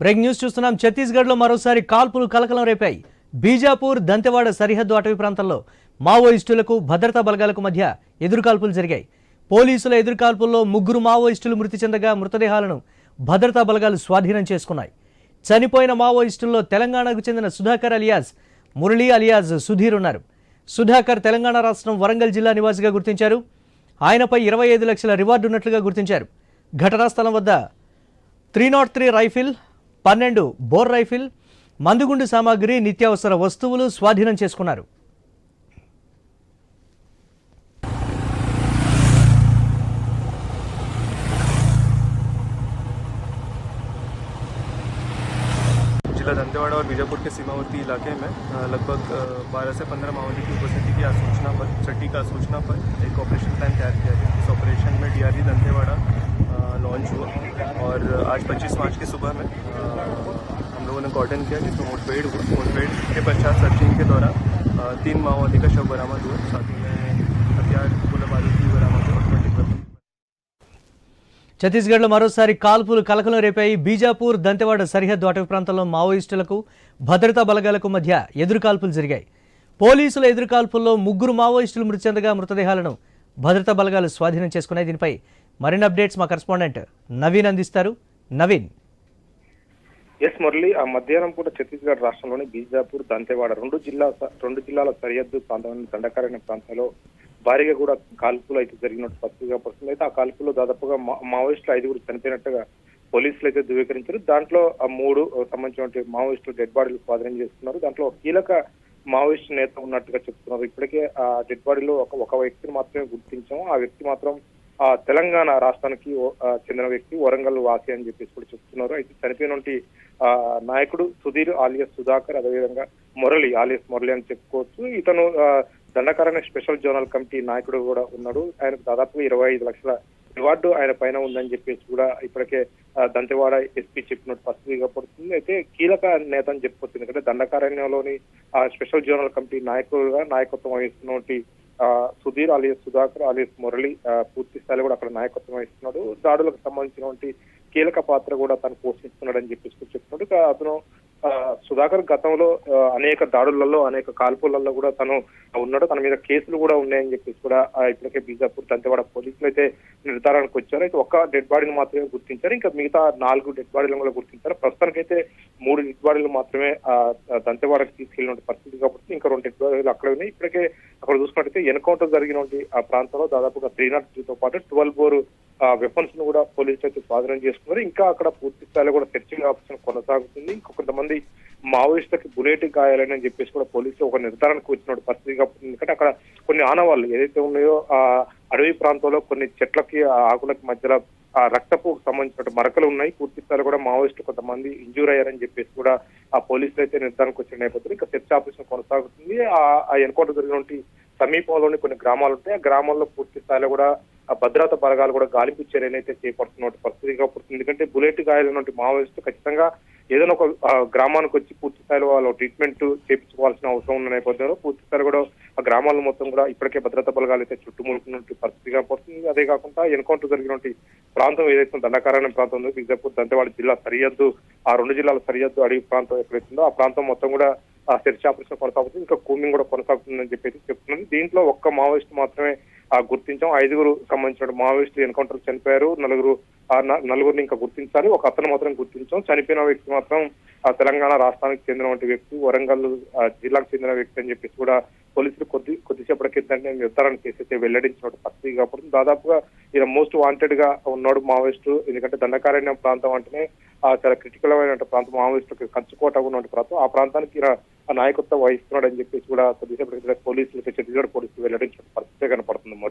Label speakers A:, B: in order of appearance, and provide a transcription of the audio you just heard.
A: Break news చూస్తున్నాం. ఛత్తీస్గఢ్లో మరోసారి కాల్పులు కలకలం రేపాయి. బీజాపూర్ దంతెవాడ సరిహద్దు అటవీ ప్రాంతంలో మావోయిస్టులకు భద్రతా బలగాలకు మధ్య ఎదురుకాల్పులు జరిగాయి. పోలీసుల ఎదురుకాల్పుల్లో ముగ్గురు మావోయిస్టులు మృతి చెందగా మృతదేహాలను భద్రతా బలగాలు స్వాధీనం చేసుకున్నాయి. చనిపోయిన మావోయిస్టుల్లో తెలంగాణకు చెందిన సుధాకర్ అలియాజ్ మురళీ అలియాజ్ సుధీర్ ఉన్నారు. సుధాకర్ తెలంగాణ రాష్ట్రం వరంగల్ జిల్లా నివాసిగా గుర్తించారు. ఆయనపై ఇరవై ఐదు లక్షల రివార్డు ఉన్నట్లుగా గుర్తించారు. ఘటనా స్థలం వద్ద త్రీ నాట్ త్రీ రైఫిల్ పన్నెండు బోర్ రైఫిల్ మందుగుండు సామాగ్రి నిత్యావసర వస్తువులు స్వాధీనం చేసుకున్నారు
B: जिला दंतेवाड़ा और बीजापुर के सीमावर्ती इलाके में अ, लगभग बारह से पंद्रह माओवादी की उपस्थिति की आसूचना पर छठी का आसूचना पर एक ऑपरेशन प्लान तैयार किया गया इस ऑपरेशन में डीआरजी दंतेवाड़ा अ, लॉन्च हुआ और आज 25 मार्च की सुबह में अ, हम लोगों ने कॉर्डन किया जिसमें मुठभेड़ हुआ मुठभेड़ के पश्चात सर्चिंग के दौरान अ, तीन माओवादी का शव बरामद हुआ साथ ही में हथियार गोला बारूद भी बरामद हुआ और ट्वेंटी
A: ఛత్తీస్గఢ్లో మరోసారి కాల్పులు కలకలం రేపాయి బీజాపూర్ దంతెవాడ సరిహద్దు అటవీ ప్రాంతంలో మావోయిస్టులకు భద్రతా బలగాలకు మధ్య ఎదురుకాల్పులు జరిగాయి పోలీసుల ఎదురుకాల్పుల్లో ముగ్గురు మావోయిస్టులు మృతి చెందగా మృతదేహాలను భద్రతా బలగాలు స్వాధీనం చేసుకున్నాయి దీనిపై మరిన్ని అప్డేట్స్ మా కరెస్పాండెంట్ నవీన్ అందిస్తారు. నవీన్.
C: ఎస్ మురళి ఆ మధ్యాహ్నం పూట ఛత్తీస్గఢ్ రాష్ట్రంలోని బీజాపూర్ దంతేవాడ రెండు జిల్లా రెండు జిల్లాల సరిహద్దు ప్రాంతంలోని దండకారణ్య ప్రాంతంలో భారీగా కూడా కాల్పులు అయితే జరిగినట్టు పత్రికా పడుతుంది అయితే ఆ కాల్పుల్లో దాదాపుగా మా- మావోయిస్టులు ఐదుగురు చనిపోయినట్టుగా పోలీసులు అయితే ధృవీకరించారు. దాంట్లో ఆ మూడు సంబంధించిన మావోయిస్టులు డెడ్ బాడీలు స్వాధీనం చేస్తున్నారు దాంట్లో కీలక మావోయిస్ట్ నేత ఉన్నట్టుగా చెప్తున్నారు. ఇప్పటికే ఆ డెడ్ బాడీలో ఒక ఒక వ్యక్తిని మాత్రమే గుర్తించాము. ఆ వ్యక్తి మాత్రం ఆ తెలంగాణ రాష్ట్రానికి చెందిన వ్యక్తి వరంగల్ వాసి అని చెప్పేసి కూడా చెప్తున్నారు. అయితే చనిపోయినటువంటి ఆ నాయకుడు సుధీర్ ఆలియస్ సుధాకర్ అదేవిధంగా మురళి ఆలియస్ మురళి అని చెప్పుకోవచ్చు. ఇతను ఆ, స్పెషల్ జోనల్ కమిటీ నాయకుడు కూడా ఉన్నాడు. ఆయనకు దాదాపు ఇరవై ఐదు లక్షల రివార్డు ఆయన పైన ఉందని చెప్పేసి కూడా ఇప్పటికే దంతెవాడ ఎస్పీ చెప్పినట్టు పరిస్థితిగా పడుతుంది. అయితే కీలక నేత అని చెప్పుకోవచ్చు. ఎందుకంటే దండకారణ్యంలోని ఆ స్పెషల్ జోనల్ కమిటీ నాయకుడుగా నాయకత్వం వహిస్తున్నటువంటి సుధీర్ అలియస్ సుధాకర్ అలియస్ మురళి ఆ, పూర్తి స్థాయిలో కూడా అక్కడ నాయకత్వం వహిస్తున్నాడు. దాడులకు సంబంధించినటువంటి కీలక పాత్ర కూడా తను పోషిస్తున్నాడని చెప్పేసి చెప్తున్నాడు అతను సుధాకర్ గతంలో అనేక దాడులలో అనేక కాల్పులలో కూడా తను ఉన్నాడు. తన మీద కేసులు కూడా ఉన్నాయని చెప్పేసి కూడా ఇప్పటికే బీజాపూర్ దంతెవాడ పోలీసులు అయితే నిర్ధారణకు వచ్చారు. అయితే ఒక్క డెడ్ బాడీని మాత్రమే గుర్తించారు. ఇంకా మిగతా నాలుగు డెడ్ బాడీలను కూడా గుర్తించారు. ప్రస్తుతానికైతే మూడు డెడ్ బాడీలు మాత్రమే ఆ, దంతెవాడకి తీసుకెళ్ళిన పరిస్థితి కాబట్టి ఇంకా రెండు డెడ్ బాడీలు అక్కడే ఉన్నాయి. ఇప్పటికే అక్కడ చూసుకున్నట్టయితే ఎన్కౌంటర్ జరిగినటువంటి ఆ ప్రాంతంలో దాదాపుగా త్రీ నాట్తో పాటు ట్వెల్వ్ బోర్ వెపన్స్ను కూడా పోలీసులు అయితే స్వాధీనం చేసుకున్నారు. ఇంకా అక్కడ పూర్తి స్థాయిలో కూడా సెర్చింగ్ ఆపరేషన్ కొనసాగుతుంది. ఇంకొంతమంది కొంతమంది మావోయిస్టులకి బుల్లెట్ గాయాలని చెప్పేసి కూడా పోలీసులు ఒక నిర్ధారణకు వచ్చినప్పుడు పరిస్థితి ఎందుకంటే అక్కడ కొన్ని ఆనవాళ్ళు ఏదైతే ఉన్నాయో ఆ అడవి ప్రాంతంలో కొన్ని చెట్లకి ఆకులకి మధ్యలో ఆ రక్తపు సంబంధించిన మరకలు ఉన్నాయి. పూర్తి స్థాయిలో కూడా మావోయిస్టులు కొంతమంది ఇంజూర్ అయ్యారని చెప్పేసి కూడా ఆ పోలీసులు అయితే నిర్ధారణకు వచ్చిన నేపథ్యంలో ఇంకా చర్చ ఆపరేషన్ కొనసాగుతుంది. ఆ ఎన్కౌంటర్ జరిగినటువంటి సమీపంలోని కొన్ని గ్రామాలు ఉంటాయి. ఆ గ్రామాల్లో పూర్తి స్థాయిలో కూడా భద్రతా బలగాలు కూడా గాలింపు చర్యలు అయితే చేపడుతున్న పరిస్థితిగా పడుతుంది. ఎందుకంటే బుల్లెట్ గాయాలన్నటువంటి మావోయిస్టు ఖచ్చితంగా ఏదైనా ఒక గ్రామానికి వచ్చి పూర్తి స్థాయిలో వాళ్ళు ట్రీట్మెంట్ చేయించుకోవాల్సిన అవసరం ఉన్న నేపథ్యంలో పూర్తి స్థాయిలో కూడా ఆ గ్రామాల మొత్తం కూడా ఇప్పటికే భద్రతా బలగాలు అయితే చుట్టుముడుకున్నట్టు పరిస్థితిగా పడుతుంది. అదే కాకుండా ఎన్కౌంటర్ జరిగినటువంటి ప్రాంతం ఏదైతే దండకారణ్య ప్రాంతం ఉందో బీజాపూర్ దంతేవాడ జిల్లా సరిహద్దు ఆ రెండు జిల్లాల సరిహద్దు అడవి ప్రాంతం ఎక్కడైతుందో ఆ ప్రాంతం మొత్తం కూడా ఆ సెర్చ్ ఆపరేషన్ కొనసాగుతుంది. ఇంకా కూమింగ్ కూడా కొనసాగుతుందని చెప్పేసి చెప్తున్నది దీంట్లో ఒక్క మావోయిస్ట్ మాత్రమే గుర్తించాం ఐదుగురు సంబంధించిన మావోయిస్టులు ఎన్కౌంటర్ చనిపోయారు. నలుగురు ఆ నలుగురిని ఇంకా గుర్తించాలి. ఒక అతను మాత్రం గుర్తించాం చనిపోయిన వ్యక్తి మాత్రం ఆ తెలంగాణ రాష్ట్రానికి చెందినటువంటి వ్యక్తి వరంగల్ జిల్లాకు చెందిన వ్యక్తి అని చెప్పేసి కూడా పోలీసులు కొద్ది కొద్దిసేపటి క్రితం నిర్ధారణ చేసి వెల్లడించినట్టు పరిస్థితి కాబట్టి దాదాపుగా ఈయన మోస్ట్ వాంటెడ్గా ఉన్నాడు మావోయిస్టు. ఎందుకంటే దండకారణ్యం ప్రాంతం అంటేనే ఆ చాలా క్రిటికల్ అయిన ప్రాంతం. మావోయిస్టులకు కంచుకోట ఉన్నటువంటి ప్రాంతం. ఆ ప్రాంతానికి ఈయన నాయకత్వం వహిస్తున్నాడు అని చెప్పేసి కూడా కొద్దిసేపటి పోలీసులు ఛత్తీస్గఢ్ పోలీసులు వెల్లడించిన పరిస్థితి కనపడుతుంది మురళి